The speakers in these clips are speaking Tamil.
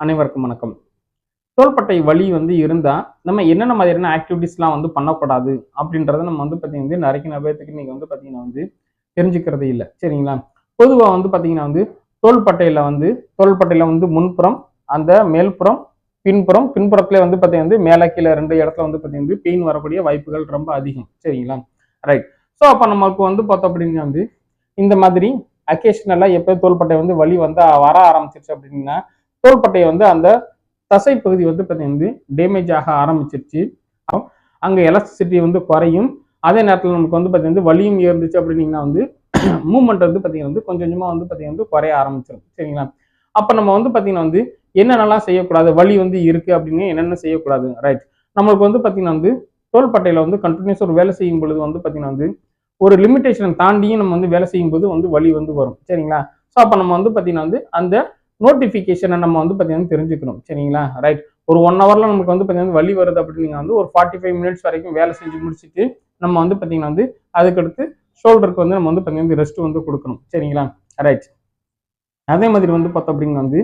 அனைவருக்கும் வணக்கம். தோள்பட்டை வலி வந்து இருந்தால் நம்ம என்னென்ன மாதிரியான ஆக்டிவிட்டீஸ்லாம் வந்து பண்ணக்கூடாது அப்படின்றத நம்ம வந்து பார்த்தீங்கன்னா நிறைய நபத்துக்கு நீங்கள் வந்து பார்த்தீங்கன்னா வந்து தெரிஞ்சுக்கிறது இல்லை. சரிங்களா? பொதுவாக வந்து பார்த்தீங்கன்னா வந்து தோள்பட்டையில் வந்து தோள்பட்டையில் வந்து முன்புறம் அந்த மேல்புறம் பின்புறம் பின்புறத்துல வந்து பார்த்தீங்கன்னா வந்து மேலே கீழே ரெண்டு இடத்துல வந்து பார்த்தீங்கன்னா பெயின் வரக்கூடிய வாய்ப்புகள் ரொம்ப அதிகம். சரிங்களா? ரைட் ஸோ அப்போ நமக்கு வந்து பார்த்தோம் அப்படின்னா வந்து இந்த மாதிரி அக்கேஷனலாக எப்போ தோள்பட்டை வந்து வலி வந்து வர ஆரம்பிச்சிருச்சு அப்படின்னா தோள்பட்டை வந்து அந்த தசை பகுதி வந்து பார்த்தீங்கன்னா வந்து டேமேஜ் ஆக ஆரம்பிச்சிருச்சு. அங்கே எலக்ட்ரிசிட்டி வந்து குறையும். அதே நேரத்தில் நமக்கு வந்து பார்த்தீங்கன்னா வலியும் இருந்துச்சு அப்படின்னீங்கன்னா வந்து மூமெண்ட் வந்து பார்த்தீங்கன்னா வந்து கொஞ்சம் கொஞ்சமாக வந்து பார்த்தீங்கன்னா வந்து குறைய ஆரம்பிச்சிடும் சரிங்களா? அப்போ நம்ம வந்து பார்த்தீங்கன்னா வந்து என்னென்னலாம் செய்யக்கூடாது? வலி வந்து இருக்குது அப்படின்னு என்னென்ன செய்யக்கூடாது? ரைட் நம்மளுக்கு வந்து பார்த்தீங்கன்னா வந்து தோள்பட்டையில் வந்து கண்டினியூஸ் ஒரு வேலை செய்யும் பொழுது வந்து பார்த்தீங்கன்னா வந்து ஒரு லிமிடேஷனை தாண்டியும் நம்ம வந்து வேலை செய்யும்போது வந்து வலி வந்து வரும். சரிங்களா? ஸோ அப்போ நம்ம வந்து பார்த்தீங்கன்னா வந்து அந்த நோட்டிஃபிகேஷனை நம்ம வந்து பார்த்தீங்கன்னா தெரிஞ்சுக்கணும். சரிங்களா? ரைட் ஒரு ஒன் ஹவரில் நமக்கு வந்து பார்த்தீங்கன்னா வலி வருது அப்படின்னு வந்து ஒரு ஃபார்ட்டி ஃபைவ் மினிட்ஸ் வரைக்கும் வேலை செஞ்சு முடிச்சுட்டு நம்ம வந்து பார்த்தீங்கன்னா வந்து அதுக்கடுத்து ஷோல்டருக்கு வந்து நம்ம வந்து பார்த்தீங்கன்னா ரெஸ்ட் வந்து கொடுக்கணும். சரிங்களா? ரைட் அதே மாதிரி வந்து பார்த்தோம் அப்படின்னா வந்து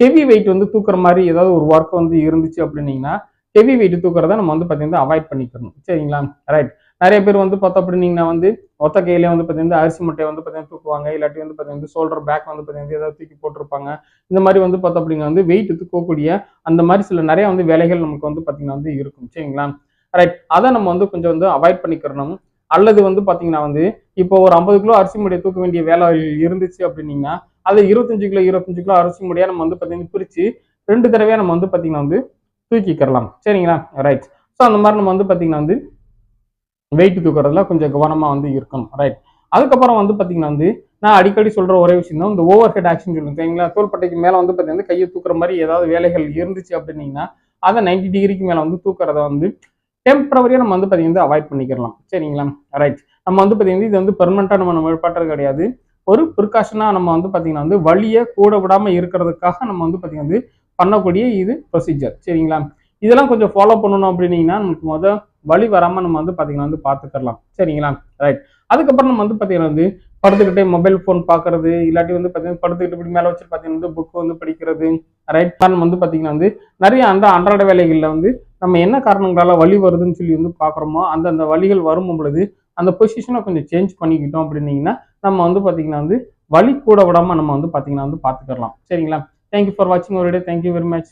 ஹெவி வெயிட் வந்து தூக்குற மாதிரி ஏதாவது ஒரு ஒர்க் வந்து இருந்துச்சு அப்படின்னீங்கன்னா ஹெவி வெயிட் தூக்குறத நம்ம வந்து பார்த்தீங்கன்னா அவாய்ட் பண்ணிக்கணும். சரிங்களா? ரைட் நிறைய பேர் வந்து பார்த்தோம் அப்படின்னீங்கன்னா வந்து ஒத்த கையிலே வந்து பார்த்தீங்கன்னா அரிசி மட்டையை வந்து பார்த்தீங்கன்னா தூக்குவாங்க இல்லாட்டி வந்து பார்த்தீங்கன்னா ஷோல்டர் பேக் வந்து பார்த்தீங்கன்னா ஏதாவது தூக்கி போட்டிருப்பாங்க. இந்த மாதிரி வந்து பார்த்தோம் அப்படின்னா வந்து வெயிட் தூக்கக்கூடிய அந்த மாதிரி சில நிறைய வந்து வேலைகள் நமக்கு வந்து பார்த்தீங்கன்னா வந்து இருக்கும். சரிங்களா? ரைட் அதை நம்ம வந்து கொஞ்சம் வந்து அவாய்ட் பண்ணிக்கிறணும். அல்லது வந்து பார்த்தீங்கன்னா வந்து இப்போ ஒரு ஐம்பது கிலோ அரிசி மட்டையை தூக்க வேண்டிய வேலை இருந்துச்சு அப்படின்னீங்கன்னா அதை இருபத்தஞ்சு கிலோ இருபத்தஞ்சு கிலோ அரிசி முடையா நம்ம வந்து பார்த்தீங்கன்னா பிரித்து ரெண்டு தடவையாக நம்ம வந்து பார்த்தீங்கன்னா வந்து தூக்கிக்கிறலாம். சரிங்களா? ரைட் ஸோ அந்த மாதிரி நம்ம வந்து பார்த்தீங்கன்னா வந்து வெயிட் தூக்குறதுல கொஞ்சம் கவனமாக வந்து இருக்கணும். ரைட் அதுக்கப்புறம் வந்து பார்த்தீங்கன்னா வந்து நான் அடிக்கடி சொல்கிற ஒரே விஷயம் தான் இந்த ஓவர் ஹெட் ஆக்ஷன் சொல்லுங்க. சரிங்களா? தோள்பட்டைக்கு மேலே வந்து பார்த்தீங்கன்னா கையை தூக்குற மாதிரி ஏதாவது வேலைகள் இருந்துச்சு அப்படின்னீங்கன்னா அதை நைன்டி டிகிரிக்கு மேலே வந்து தூக்குறத வந்து டெம்பரவரியாக நம்ம வந்து பார்த்தீங்கன்னா அவாய்ட் பண்ணிக்கிறலாம் சரிங்களா? ரைட் நம்ம வந்து பார்த்தீங்கன்னா இது வந்து பெர்மனெண்ட்டாக நம்ம நம்ம ஏற்பாட்டுறது கிடையாது. ஒரு ப்ரிகாஷனாக நம்ம வந்து பார்த்தீங்கன்னா வந்து வழியை கூட விடாமல் இருக்கிறதுக்காக நம்ம வந்து பார்த்தீங்கன்னா வந்து பண்ணக்கூடிய இது ப்ரொசீஜர் சரிங்களா? இதெல்லாம் கொஞ்சம் ஃபாலோ பண்ணணும் அப்படின்னீங்கன்னா நமக்கு மொதல் வழி வராமல் நம்ம வந்து பார்த்தீங்கன்னா வந்து பார்த்துக்கலாம் சரிங்களா? ரைட் அதுக்கப்புறம் நம்ம வந்து பார்த்தீங்கன்னா வந்து படுத்துக்கிட்டே மொபைல் ஃபோன் பார்க்கறது இல்லாட்டி வந்து பார்த்தீங்கன்னா படுத்துக்கிட்டு இப்படி மேலே வச்சு பார்த்தீங்கன்னா வந்து புக் வந்து படிக்கிறது. ரைட் காரணம் வந்து பார்த்தீங்கன்னா வந்து நிறைய அந்த அன்றாட வேலைகளில் வந்து நம்ம என்ன காரணங்களால் வழி வருதுன்னு சொல்லி வந்து பார்க்குறோமோ அந்த அந்த வழிகள் வரும் பொழுது அந்த பொசிஷனை கொஞ்சம் சேஞ்ச் பண்ணிக்கிட்டோம் அப்படின்னீங்கன்னா நம்ம வந்து பார்த்தீங்கன்னா வந்து வழி கூட விடாமல் நம்ம வந்து பார்த்தீங்கன்னா வந்து பார்த்துக்கலாம் சரிங்களா? தேங்க்யூ ஃபார் வாட்சிங் ஒரு டே தேங்க்யூ வெரி மச்